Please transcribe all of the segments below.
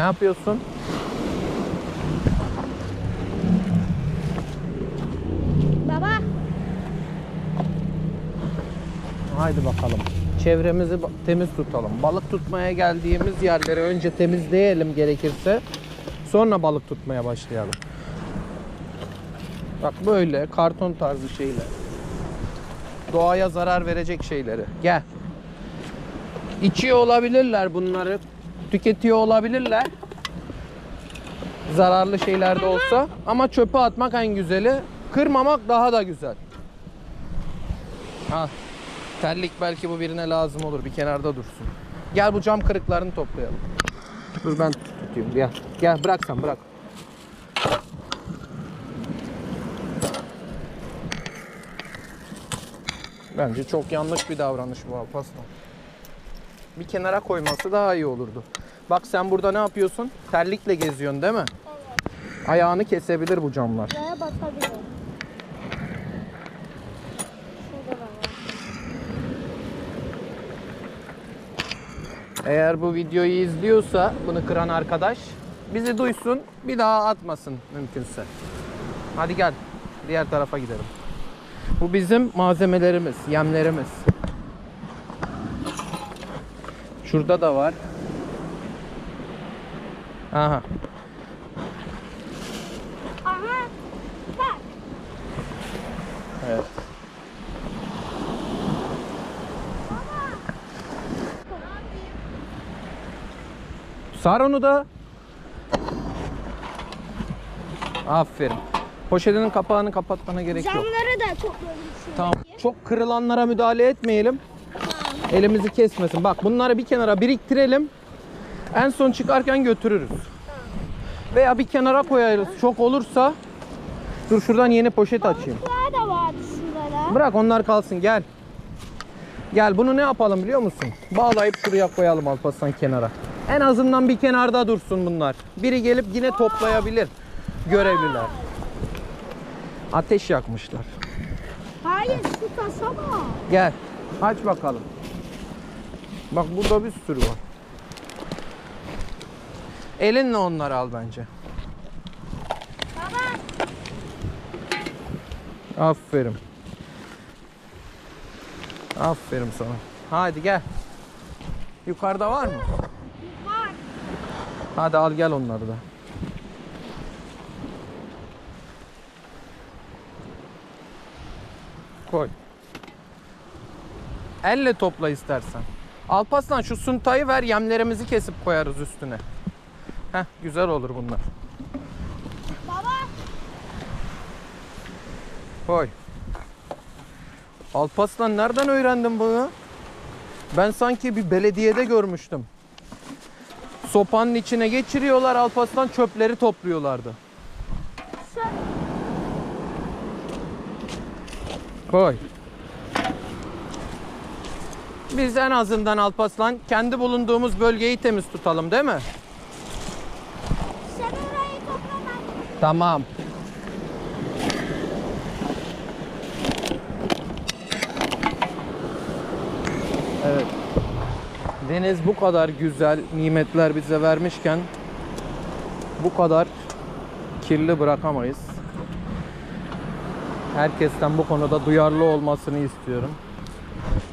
Ne yapıyorsun? Baba. Haydi bakalım. Çevremizi temiz tutalım. Balık tutmaya geldiğimiz yerleri önce temizleyelim gerekirse. Sonra balık tutmaya başlayalım. Bak böyle karton tarzı şeyler. Doğaya zarar verecek şeyleri. Gel. İçiyor olabilirler bunları. Tüketiyor olabilirler. Zararlı şeyler de olsa. Ama çöpe atmak en güzeli. Kırmamak daha da güzel. Al. Terlik belki bu birine lazım olur. Bir kenarda dursun. Gel bu cam kırıklarını toplayalım. Dur ben tutayım. Gel. Gel bırak sen bırak. Bence çok yanlış bir davranış bu Alparslan. Bir kenara koyması daha iyi olurdu. Bak sen burada ne yapıyorsun? Terlikle geziyorsun değil mi? Evet. Ayağını kesebilir bu camlar. Da var. Eğer bu videoyu izliyorsa bunu kıran arkadaş bizi duysun bir daha atmasın mümkünse. Hadi gel diğer tarafa gidelim. Bu bizim malzemelerimiz, yemlerimiz. Şurada da var. Aha. Aha. Bak. Evet. Sar onu da. Aferin. Poşetinin kapağını kapatmana gerek yok. Camları da topladım şuradaki. Tamam. Çok kırılanlara müdahale etmeyelim. Elimizi kesmesin. Bak bunları bir kenara biriktirelim. En son çıkarken götürürüz. Veya bir kenara koyarız. Çok olursa Dur şuradan yeni poşet açayım. Balıklar da vardı. Bırak onlar kalsın gel. Gel bunu ne yapalım biliyor musun? Bağlayıp şuraya koyalım Alparslan kenara. En azından bir kenarda dursun bunlar. Biri gelip yine toplayabilir görevliler. Ateş yakmışlar. Hayır şu kasaba. Gel aç bakalım. Bak burada bir sürü var. Elinle onları al bence. Baba. Aferin. Aferin sana. Hadi gel. Yukarıda var mı? Var. Hadi al gel onları da. Koy. Elle topla istersen. Alpaslan şu suntayı ver yemlerimizi kesip koyarız üstüne. Heh güzel olur bunlar. Baba. Koy. Alpaslan nereden öğrendin bunu? Ben sanki bir belediyede görmüştüm. Sopanın içine geçiriyorlar Alpaslan çöpleri topluyorlardı. Koy. Biz en azından Alpaslan kendi bulunduğumuz bölgeyi temiz tutalım değil mi? Sen orayı. Tamam. Evet. Deniz bu kadar güzel nimetler bize vermişken bu kadar kirli bırakamayız. Herkesten bu konuda duyarlı olmasını istiyorum.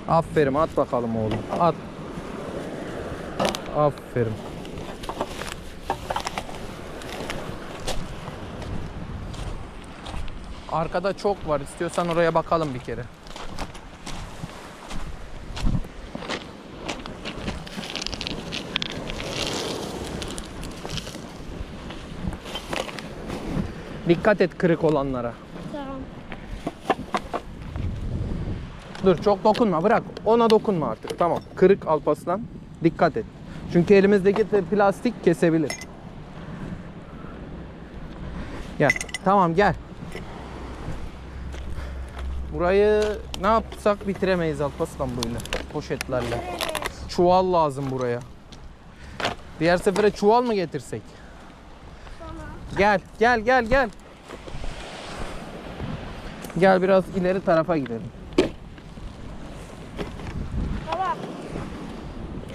Aferin at bakalım oğlum. At. Aferin. Arkada çok var. İstiyorsan oraya bakalım bir kere. Dikkat et kırık olanlara. Dur çok dokunma bırak. Ona dokunma artık. Tamam. Kırık alpaslan. Dikkat et. Çünkü elimizdeki de plastik kesebilir. Gel. Tamam gel. Burayı ne yapsak bitiremeyiz alpaslan böyle poşetlerle. Çuval lazım buraya. Diğer sefere çuval mı getirsek? Gel, gel, gel, gel. Gel biraz ileri tarafa gidelim.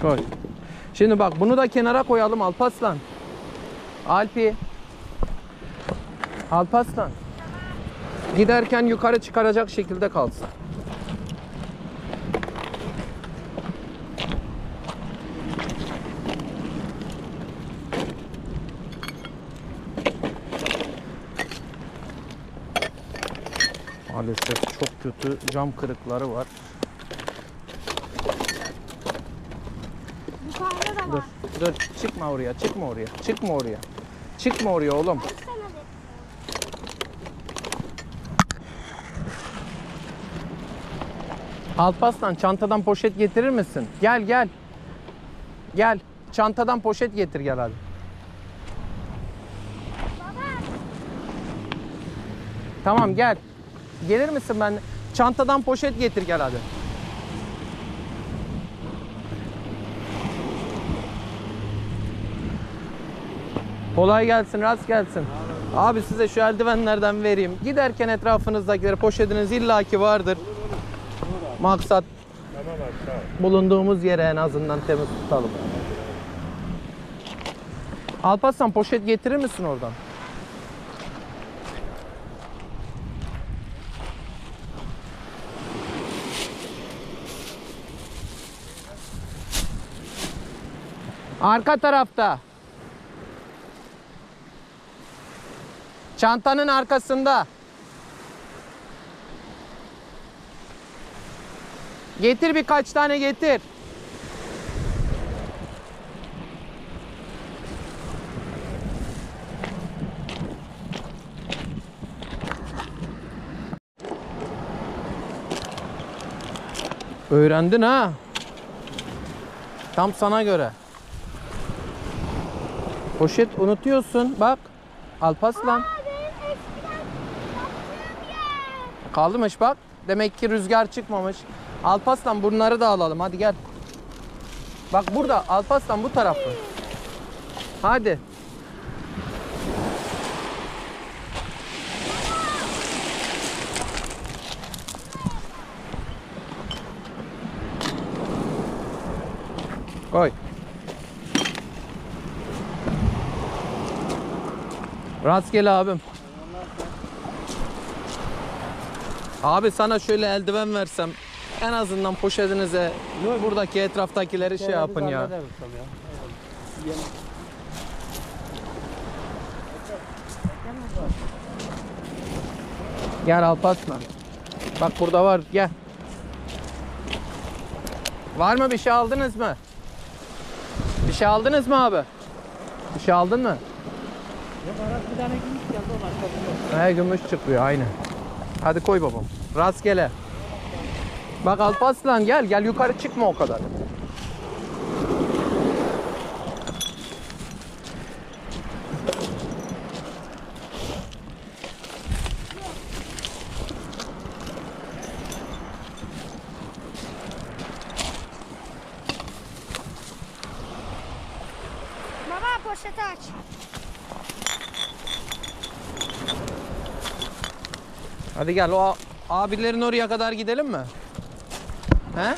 Koy. Şimdi bak bunu da kenara koyalım Alparslan. Alpi. Alpaslan. Giderken yukarı çıkaracak şekilde kalsın. Maalesef çok kötü cam kırıkları var. Yukarıda da Dur, dur. Çıkma oraya, çıkma oraya. Çıkma oraya. Çıkma oraya oğlum. Alpaslan çantadan poşet getirir misin? Gel gel. Gel. Çantadan poşet getir gel hadi. Tamam gel. Gelir misin ben? Çantadan poşet getir gel hadi. Kolay gelsin, rast gelsin. Abi size şu eldivenlerden vereyim. Giderken etrafınızdakileri poşetiniz illaki vardır. Maksat bulunduğumuz yere en azından temiz tutalım. Alparslan poşet getirir misin oradan? Arka tarafta. Çantanın arkasında. Getir birkaç tane getir. Öğrendin ha. Tam sana göre. Poşet unutuyorsun. Bak. Alpaslan. Aa, Kalmış bak. Demek ki rüzgar çıkmamış. Alpaslan bunları da alalım. Hadi gel. Bak burada Alpaslan bu tarafı. Hadi. Koy. Rastgele abim. Abi sana şöyle eldiven versem en azından poşetinize buradaki etraftakileri şey yapın ya. Gel Alparslan. Bak burada var gel. Var mı bir şey aldınız mı? Bir şey aldınız mı abi? Bir şey aldın mı? Bir tane gümüş geldi o arkasında. He gümüş çıkıyor aynı. Hadi koy babam. Rastgele. Bak Alparslan gel gel yukarı çıkma o kadar. Hadi gel o abilerin oraya kadar gidelim mi? He?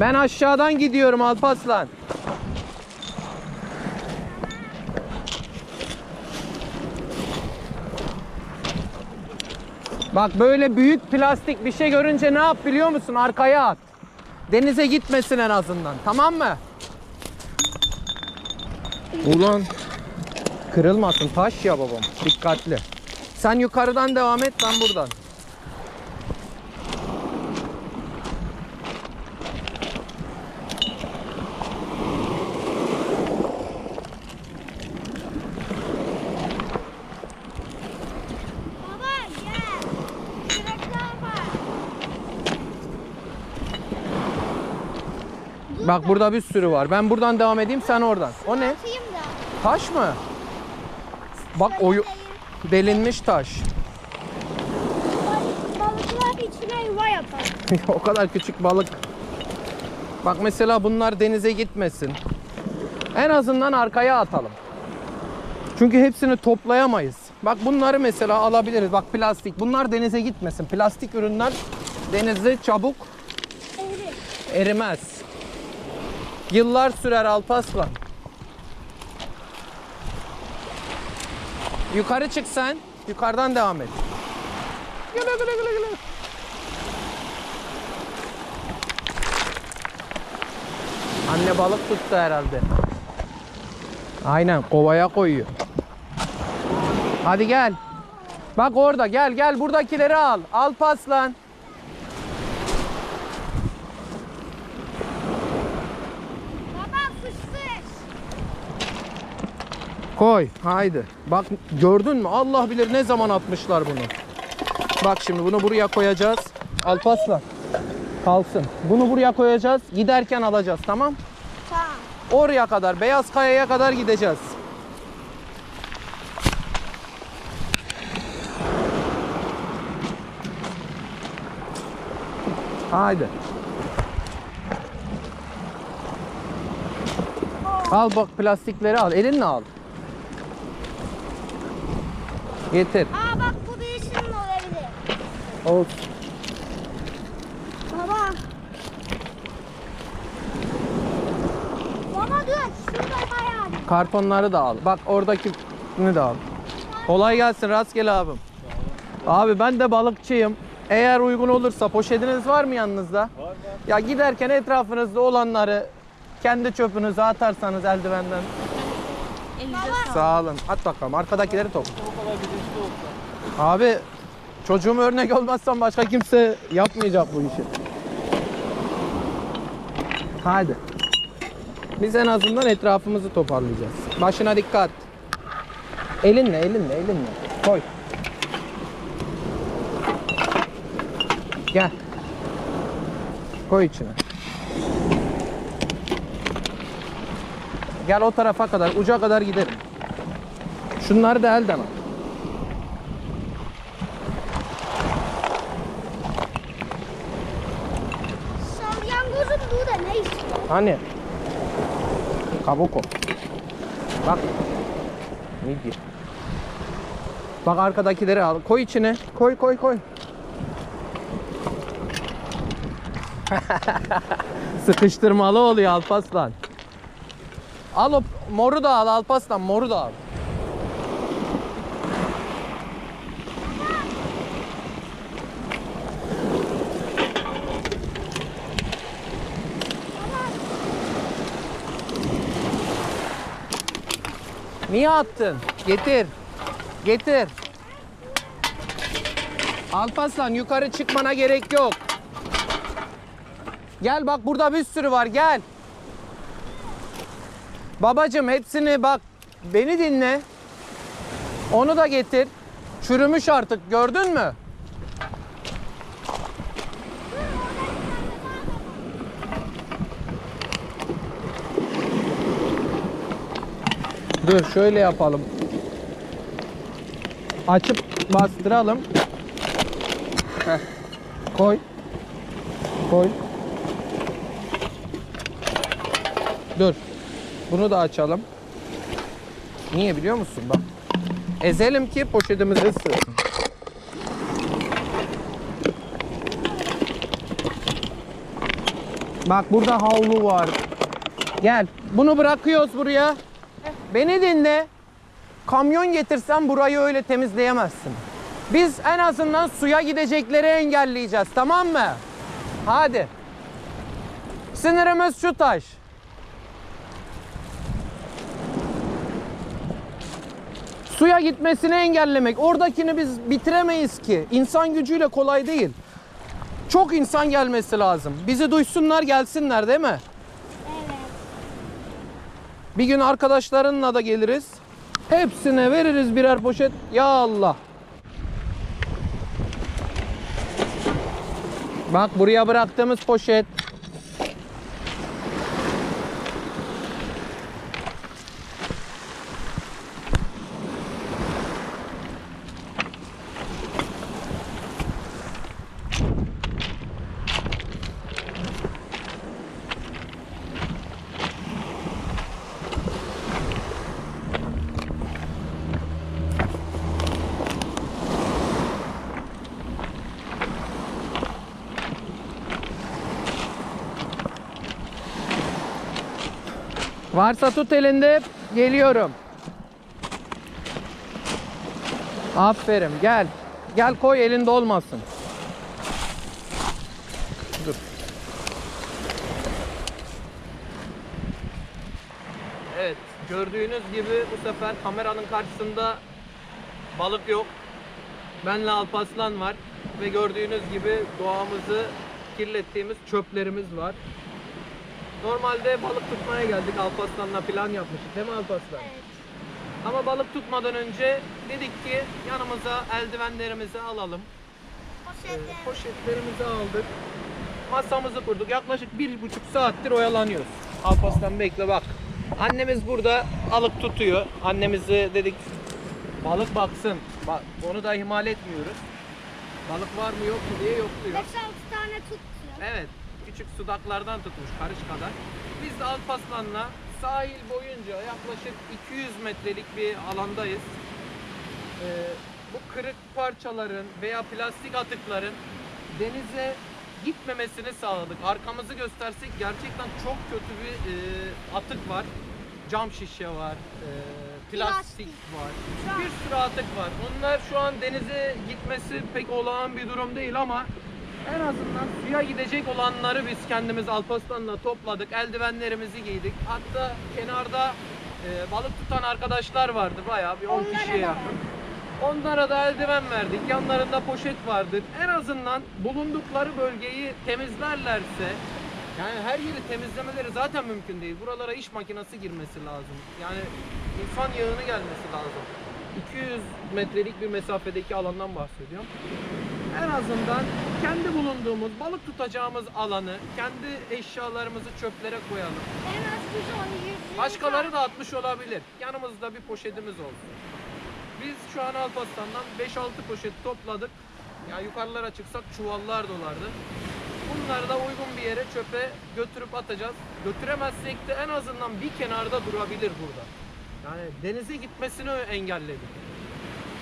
Ben aşağıdan gidiyorum Alparslan. Bak böyle büyük plastik bir şey görünce ne yap biliyor musun? Arkaya at. Denize gitmesin en azından. Tamam mı? Ulan. Kırılmasın taş ya babam. Dikkatli. Sen yukarıdan devam et ben buradan. Bak burada bir sürü var. Ben buradan devam edeyim sen oradan. O ne? Taş mı? Bak oyu delinmiş taş. Balıklar içine yuva yapar. o kadar küçük balık. Bak mesela bunlar denize gitmesin. En azından arkaya atalım. Çünkü hepsini toplayamayız. Bak bunları mesela alabiliriz. Bak plastik. Bunlar denize gitmesin. Plastik ürünler denizde çabuk erimez. Yıllar sürer Alpaslan. Yukarı çık sen. Yukarıdan devam et. Güle güle güle güle. Anne balık tuttu herhalde. Aynen kovaya koyuyor. Hadi gel. Bak orada gel gel buradakileri al. Al paslan. Baba fıstık. Koy. Haydi. Bak gördün mü? Allah bilir ne zaman atmışlar bunu. Bak şimdi bunu buraya koyacağız. Alpaslan. Kalsın. Bunu buraya koyacağız. Giderken alacağız tamam? Tamam. Oraya kadar, Beyaz Kaya'ya kadar gideceğiz. Haydi. Al bak plastikleri al. Elinle al. Getir. Aa bak bu değişim olabilir. Olsun. Baba. Baba dur. Şurada bayağı. Kartonları da al. Bak oradakini de al. Kolay gelsin rastgele abim. Abi ben de balıkçıyım. Eğer uygun olursa poşetiniz var mı yanınızda? Var var. Ya giderken etrafınızda olanları kendi çöpünüze atarsanız eldivenden. Sağ olun. At bakalım. Arkadakileri topla. O kadar bilinçli olsa. Abi çocuğum örnek olmazsam başka kimse yapmayacak bu işi. Hadi. Biz en azından etrafımızı toparlayacağız. Başına dikkat. Elinle, elinle, elinle. Koy. Gel. Koy içine. Gel o tarafa kadar, uca kadar gidelim. Şunları da elden al. Salyangozun burada ne işi var? Hani? Kabuk o. Bak. Midye. Bak arkadakileri al. Koy içine. Koy koy koy. Sıkıştırmalı oluyor Alpaslan. Al o moru da al Alpaslan moru da al. Niye attın? Getir. Getir. Alparslan yukarı çıkmana gerek yok. Gel bak burada bir sürü var gel. Babacım hepsini bak beni dinle. Onu da getir. Çürümüş artık gördün mü? Dur şöyle yapalım. Açıp bastıralım. Koy. Koy. Dur. Bunu da açalım. Niye biliyor musun? Bak. Ezelim ki poşetimizi ısırsın. Bak burada havlu var. Gel. Bunu bırakıyoruz buraya. Beni dinle. Kamyon getirsen burayı öyle temizleyemezsin. Biz en azından suya gidecekleri engelleyeceğiz tamam mı? Hadi. Sınırımız şu taş. Suya gitmesini engellemek. Oradakini biz bitiremeyiz ki. İnsan gücüyle kolay değil. Çok insan gelmesi lazım. Bizi duysunlar gelsinler değil mi? Bir gün arkadaşlarınla da geliriz. Hepsine veririz birer poşet. Ya Allah. Bak buraya bıraktığımız poşet. Varsa tut elinde. Geliyorum. Aferin gel. Gel koy elinde olmasın. Dur. Evet gördüğünüz gibi bu sefer kameranın karşısında balık yok. Benle Alpaslan var ve gördüğünüz gibi doğamızı kirlettiğimiz çöplerimiz var. Normalde balık tutmaya geldik Alpaslan'la plan yapmıştık değil mi Alpaslan? Evet. Ama balık tutmadan önce dedik ki yanımıza eldivenlerimizi alalım. Ee, Poşetler. poşetlerimizi aldık. Masamızı kurduk. Yaklaşık bir buçuk saattir oyalanıyoruz. Alpaslan bekle bak. Annemiz burada balık tutuyor. Annemize dedik balık baksın. Bak onu da ihmal etmiyoruz. Balık var mı yok mu diye yokluyor. 5-6 tane tuttu. Evet, küçük sudaklardan tutmuş karış kadar. Biz de Alpaslan'la sahil boyunca yaklaşık 200 metrelik bir alandayız. Ee, bu kırık parçaların veya plastik atıkların denize gitmemesini sağladık. Arkamızı göstersek gerçekten çok kötü bir e, atık var. Cam şişe var, e, plastik var. Bir sürü atık var. Onlar şu an denize gitmesi pek olağan bir durum değil ama en azından suya gidecek olanları biz kendimiz Alparslan'la topladık. Eldivenlerimizi giydik. Hatta kenarda e, balık tutan arkadaşlar vardı bayağı bir 10 Onlara kişiye da yakın. Onlara da eldiven verdik. Yanlarında poşet vardı. En azından bulundukları bölgeyi temizlerlerse yani her yeri temizlemeleri zaten mümkün değil. Buralara iş makinesi girmesi lazım. Yani insan yağını gelmesi lazım. 200 metrelik bir mesafedeki alandan bahsediyorum. En azından kendi bulunduğumuz, balık tutacağımız alanı, kendi eşyalarımızı çöplere koyalım. En az biz onu 100 Başkaları da atmış olabilir. Yanımızda bir poşetimiz olsun. Biz şu an Alparslan'dan 5-6 poşet topladık. Ya yukarılara çıksak çuvallar dolardı. Bunları da uygun bir yere çöpe götürüp atacağız. Götüremezsek de en azından bir kenarda durabilir burada. Yani denize gitmesini engelledik.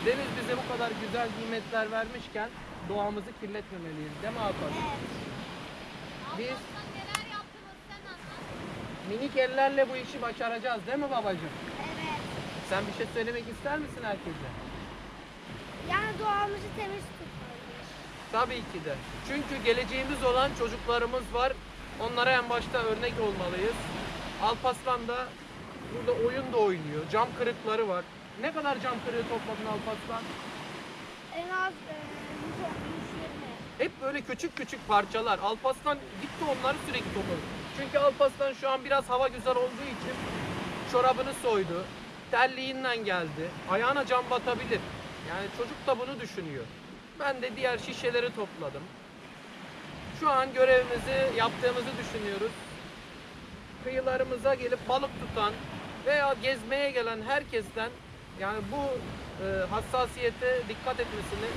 Deniz bize bu kadar güzel nimetler vermişken doğamızı kirletmemeliyiz değil mi Alparslan? Evet. Biz neler yaptınız sen anlat. minik ellerle bu işi başaracağız değil mi babacığım? Evet. Sen bir şey söylemek ister misin herkese? Yani doğamızı temiz tutmalıyız. Tabii ki de. Çünkü geleceğimiz olan çocuklarımız var. Onlara en başta örnek olmalıyız. Alpaslan da burada oyun da oynuyor. Cam kırıkları var. Ne kadar cam kırığı topladın Alpaslan? En az e, 120. Hep böyle küçük küçük parçalar. Alpaslan gitti onları sürekli topladı. Çünkü Alpaslan şu an biraz hava güzel olduğu için çorabını soydu. Terliğinden geldi. Ayağına cam batabilir. Yani çocuk da bunu düşünüyor. Ben de diğer şişeleri topladım. Şu an görevimizi yaptığımızı düşünüyoruz. Kıyılarımıza gelip balık tutan veya gezmeye gelen herkesten yani bu e, hassasiyete dikkat etmesini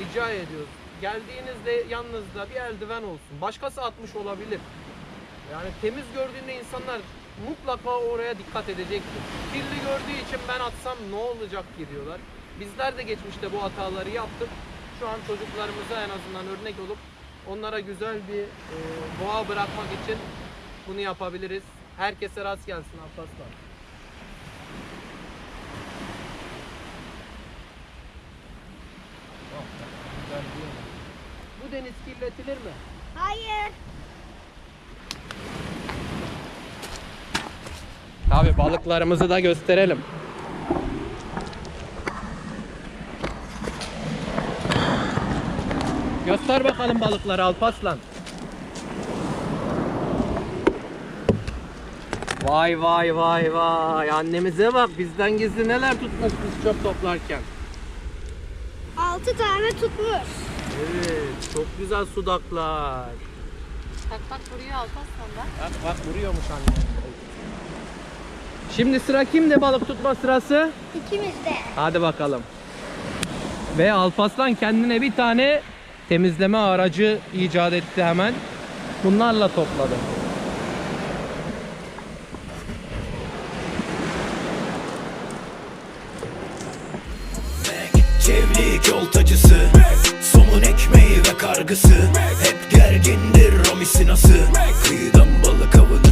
rica ediyoruz. Geldiğinizde yanınızda bir eldiven olsun. Başkası atmış olabilir. Yani temiz gördüğünde insanlar mutlaka oraya dikkat edecektir. Kirli gördüğü için ben atsam ne olacak ki diyorlar. Bizler de geçmişte bu hataları yaptık. Şu an çocuklarımıza en azından örnek olup onlara güzel bir e, doğa bırakmak için bunu yapabiliriz. Herkese rast gelsin güzel değil mi? Bu deniz kirletilir mi? Hayır. Abi balıklarımızı da gösterelim. Göster bakalım balıkları Alpaslan. Vay vay vay vay. Annemize bak bizden gizli neler tutmuş biz çöp toplarken. 6 tane tutmuş. Evet çok güzel sudaklar. Bak bak vuruyor Alparslan bak. Bak bak vuruyormuş anne. Şimdi sıra kimde balık tutma sırası? İkimiz de. Hadi bakalım. Ve Alpaslan kendine bir tane temizleme aracı icat etti hemen. Bunlarla topladı. Çevlik oltacısı Somun ekmeği ve kargısı. Hep gergindir o misinası Kıyıdan balık avını